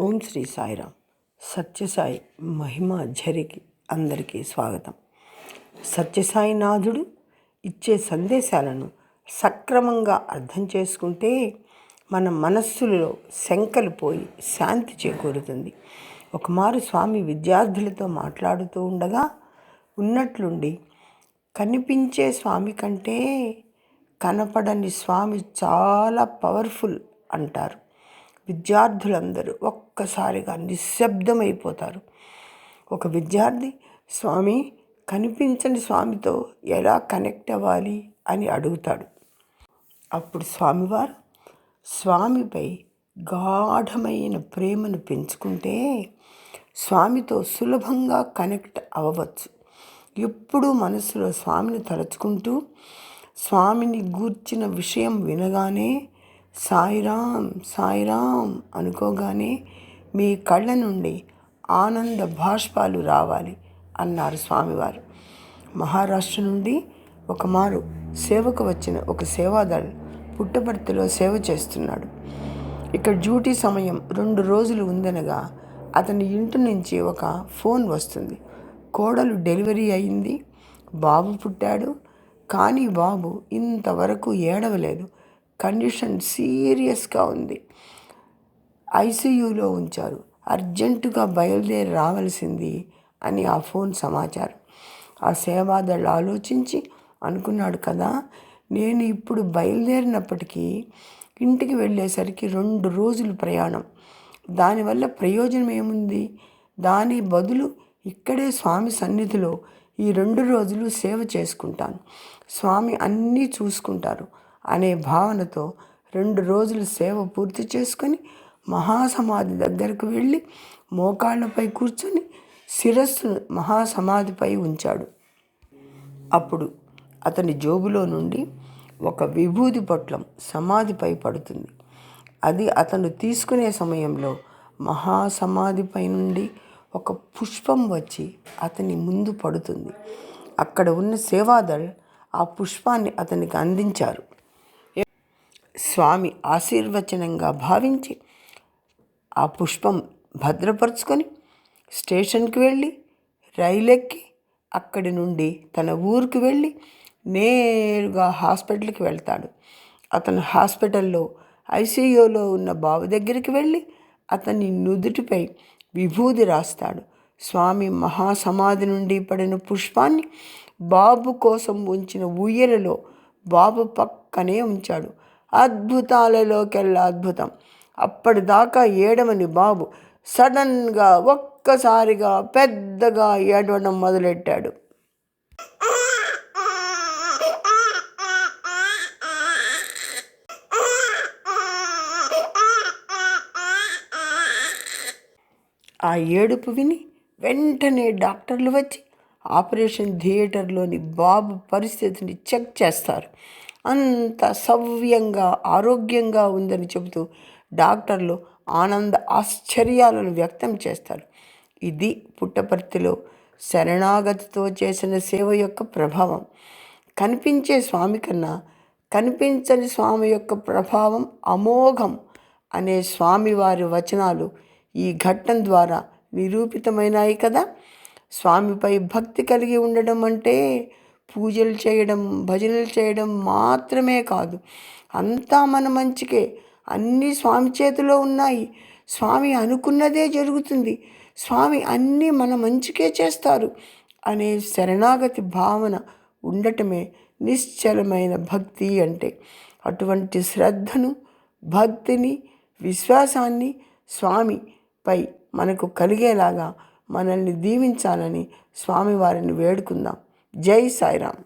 ఓం శ్రీ సాయిరామ్. సత్యసాయి మహిమ ఝరికి అందరికీ స్వాగతం. సత్యసాయి నాథుడు ఇచ్చే సందేశాలను సక్రమంగా అర్థం చేసుకుంటే మన మనస్సులలో శంకలు పోయి శాంతి చేకూరుతుంది. ఒకమారు స్వామి విద్యార్థులతో మాట్లాడుతూ ఉండగా ఉన్నట్లుండి కనిపించే స్వామి కంటే కనపడని స్వామి చాలా పవర్ఫుల్ అంటారు. విద్యార్థులందరూ ఒక్కసారిగా నిశ్శబ్దమైపోతారు. ఒక విద్యార్థి స్వామి కనిపించని స్వామితో ఎలా కనెక్ట్ అవ్వాలి? అని అడుగుతాడు. అప్పుడు స్వామివారు స్వామిపై గాఢమైన ప్రేమను పెంచుకుంటే స్వామితో సులభంగా కనెక్ట్ అవ్వవచ్చు ఎప్పుడూ మనసులో స్వామిని తలుచుకుంటూ స్వామిని గూర్చిన విషయం వినగానే సాయిరాం సాయిరామ్ అనుకోగానే మీ కళ్ళ నుండి ఆనంద భాష్పాలు రావాలి అన్నారు స్వామివారు. మహారాష్ట్ర నుండి ఒక మారు సేవకు వచ్చిన ఒక సేవాదళ్ పుట్టపర్తిలో సేవ చేస్తున్నాడు. ఇక్కడ డ్యూటీ సమయం రెండు రోజులు ఉందనగా అతని ఇంటి నుంచి ఒక ఫోన్ వస్తుంది. కోడలు డెలివరీ అయింది. బాబు పుట్టాడు. కానీ బాబు ఇంతవరకు ఏడవలేదు. కండిషన్ సీరియస్గా ఉంది. ఐసీయూలో ఉంచారు. అర్జెంటుగా బయలుదేరి రావాల్సింది అని ఆ ఫోన్ సమాచారం. ఆ సేవాదళ్ళు ఆలోచించి అనుకున్నాడు కదా నేను ఇప్పుడు బయలుదేరినప్పటికీ ఇంటికి వెళ్ళేసరికి రెండు రోజులు ప్రయాణం. దానివల్ల ప్రయోజనం ఏముంది? దాని బదులు ఇక్కడే స్వామి సన్నిధిలో ఈ రెండు రోజులు సేవ చేసుకుంటాను. స్వామి అన్నీ చూసుకుంటారు. అనే భావనతో రెండు రోజులు సేవ పూర్తి చేసుకొని మహాసమాధి దగ్గరకు వెళ్ళి మోకాళ్ళపై కూర్చొని శిరస్సును మహాసమాధిపై ఉంచాడు. అప్పుడు అతని జోబులో నుండి ఒక విభూది పొట్లం సమాధిపై పడుతుంది. అది అతను తీసుకునే సమయంలో మహాసమాధిపై నుండి ఒక పుష్పం వచ్చి అతని ముందు పడుతుంది. అక్కడ ఉన్న సేవాదళ్ ఆ పుష్పాన్ని అతనికి అందించారు. స్వామి ఆశీర్వచనంగా భావించి ఆ పుష్పం భద్రపరుచుకొని స్టేషన్కి వెళ్ళి రైలు ఎక్కి అక్కడి నుండి తన ఊరికి వెళ్ళి నేరుగా హాస్పిటల్కి వెళ్తాడు. అతను హాస్పిటల్లో ఐసీయూలో ఉన్న బాబు దగ్గరికి వెళ్ళి అతని నుదుటిపై విభూది రాస్తాడు. స్వామి మహాసమాధి నుండి పడిన పుష్పాన్ని బాబు కోసం ఉంచిన ఊయలలో బాబు పక్కనే ఉంచాడు. అద్భుతాలలోకెల్లా అద్భుతం. అప్పటిదాకా ఏడవని బాబు సడన్గా ఒక్కసారిగా పెద్దగా ఏడవడం మొదలెట్టాడు. ఆ ఏడుపు విని వెంటనే డాక్టర్లు వచ్చి ఆపరేషన్ థియేటర్లోని బాబు పరిస్థితిని చెక్ చేస్తారు. అంత సవ్యంగా ఆరోగ్యంగా ఉందని చెబుతూ డాక్టర్లు ఆనంద ఆశ్చర్యాలను వ్యక్తం చేస్తారు. ఇది పుట్టపర్తిలో శరణాగతితో చేసిన సేవ యొక్క ప్రభావం. కనిపించే స్వామి కన్నా కనిపించని స్వామి యొక్క ప్రభావం అమోఘం అనే స్వామివారి వచనాలు ఈ ఘట్టం ద్వారా నిరూపితమైనాయి కదా. స్వామిపై భక్తి కలిగి ఉండడం అంటే పూజలు చేయడం భజనలు చేయడం మాత్రమే కాదు. అంతా మన మంచికే. అన్నీ స్వామి చేతిలో ఉన్నాయి. స్వామి అనుకున్నదే జరుగుతుంది. స్వామి అన్నీ మన మంచికే చేస్తారు అనే శరణాగతి భావన ఉండటమే నిశ్చలమైన భక్తి అంటే. అటువంటి శ్రద్ధను భక్తిని విశ్వాసాన్ని స్వామిపై మనకు కలిగేలాగా మనల్ని దీవించాలని స్వామివారిని వేడుకుందాం. జై సాయిరామ్